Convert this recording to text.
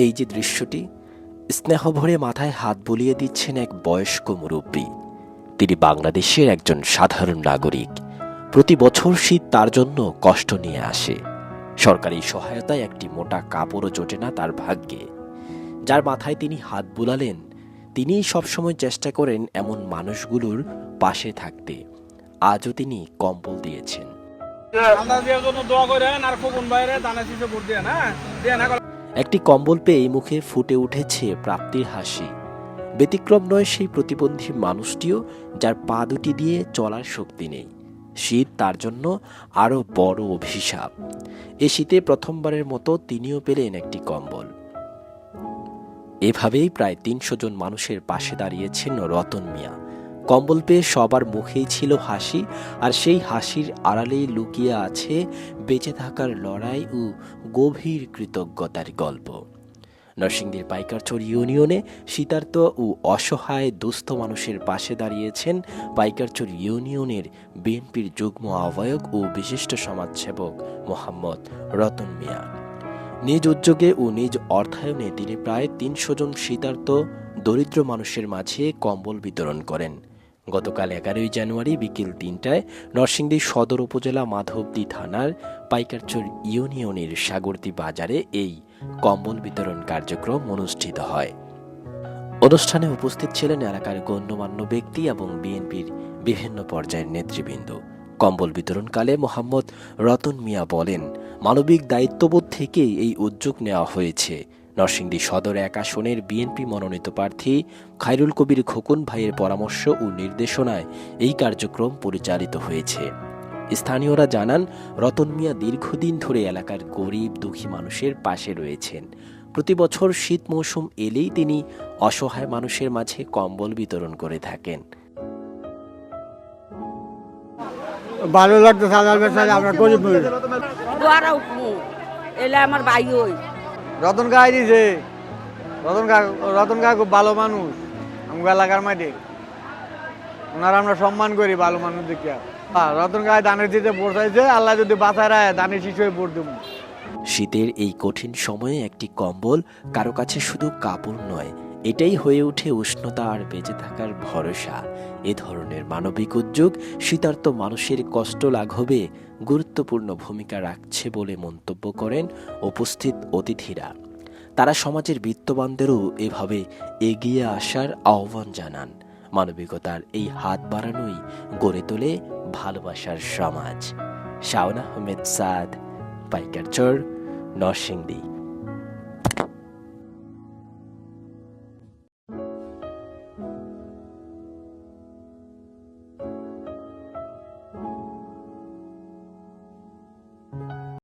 এই যে দৃশ্যটি স্নেহভরে মাথায় হাত বুলিয়ে দিচ্ছেন এক বয়স্ক মুরব্বী। তিনি বাংলাদেশের একজন সাধারণ নাগরিক। প্রতি বছর শীত তার জন্য কষ্ট নিয়ে আসে। সরকারি সহায়তায় একটি মোটা কাপড়ও জোটে না তার ভাগ্যে। যার মাথায় তিনি হাত বুলালেন, তিনিই সবসময় চেষ্টা করেন এমন মানুষগুলোর পাশে থাকতে। আজও তিনি কম্বল দিয়েছেন। একটি কম্বল পেয়ে মুখে ফুটে উঠেছে প্রাপ্তির হাসি। ব্যতিক্রম নয় সেই প্রতিবন্ধী মানুষটিও যার পা দুটি দিয়ে চলার শক্তি নেই। শীত তার জন্য আরও বড় অভিশাপ। এ শীতে প্রথমবারের মতো তিনিও পেলেন একটি কম্বল। এভাবেই প্রায় তিনশো জন মানুষের পাশে দাঁড়িয়েছেন রতন মিয়া। কম্বল পেয়ে সবার মুখেই ছিল হাসি, আর সেই হাসির আড়ালেই লুকিয়ে আছে বেঁচে থাকার লড়াই ও গভীর কৃতজ্ঞতার গল্প। নরসিংদীর পাইকারচর ইউনিয়নে শীতার্ত ও অসহায় দুস্থ মানুষের পাশে দাঁড়িয়েছেন পাইকারচর ইউনিয়নের বিএনপির যুগ্ম আহ্বায়ক ও বিশিষ্ট সমাজসেবক মোহাম্মদ রতন মিয়া। নিজ উদ্যোগে ও নিজ অর্থায়নে তিনি প্রায় তিনশো জন শীতার্ত দরিদ্র মানুষের মাঝে কম্বল বিতরণ করেন। গতকাল এগারোই জানুয়ারি বিকেল তিনটায় নরসিংদী সদর উপজেলা মাধবদী থানার পাইকারচর ইউনিয়নের সাগরদী বাজারে এই কম্বল বিতরণ কার্যক্রম অনুষ্ঠিত হয়। অনুষ্ঠানে উপস্থিত ছিলেন এলাকার গণ্যমান্য ব্যক্তি এবং বিএনপির বিভিন্ন পর্যায়ের নেতৃবৃন্দ। কম্বল বিতরণকালে মোহাম্মদ রতন মিয়া বলেন, মানবিক দায়িত্ববোধ থেকেই এই উদ্যোগ নেওয়া হয়েছে। নরসিংদী সদর এক আসনের বিএনপি মনোনীত প্রার্থী খায়রুল কবির খোকন ভাইয়ের পরামর্শ ও নির্দেশনায় এই কার্যক্রম পরিচালিত হয়েছে। স্থানীয়রা জানান রতন মিয়া দীর্ঘদিন ধরে এলাকার গরিব দুঃখী মানুষের পাশে রয়েছেন। প্রতি বছর শীত মৌসুম এলেই তিনি অসহায় মানুষের মাঝে কম্বল বিতরণ করে থাকেন। ভালো লাগতো বেসালে আমরা গরিব এলে আমার ভাই ওই রতন কাকা দিছে। রতন গা রতন গা খুব ভালো মানুষ। আমি এলাকার মাঠে ওনারা আমরা সম্মান করি ভালো মানুষ দেখিয়া। রতন গায়ে দানের দিতে বসাইছে আল্লাহ যদি বাঁচায় রায়, দানের শিশু হয়ে পড়ত শীতের এই কঠিন সময়ে একটি কম্বল কারও কাছে শুধু কাপড় নয় এটাই হয়ে ওঠে উষ্ণতা আর বেঁচে থাকার ভরসা। এ ধরনের মানবিক উদ্যোগ শীতার্ত মানুষের কষ্ট লাঘবে, গুরুত্বপূর্ণ ভূমিকা রাখছে বলে মন্তব্য করেন উপস্থিত অতিথিরা। তারা সমাজের বিত্তবানদেরও এভাবে এগিয়ে আসার আহ্বান জানান। মানবিকতার এই হাত বাড়ানোই গড়ে তোলে ভালোবাসার সমাজ। শাওন আহমেদ সাদ, পাইকারচর, নরসিংদী।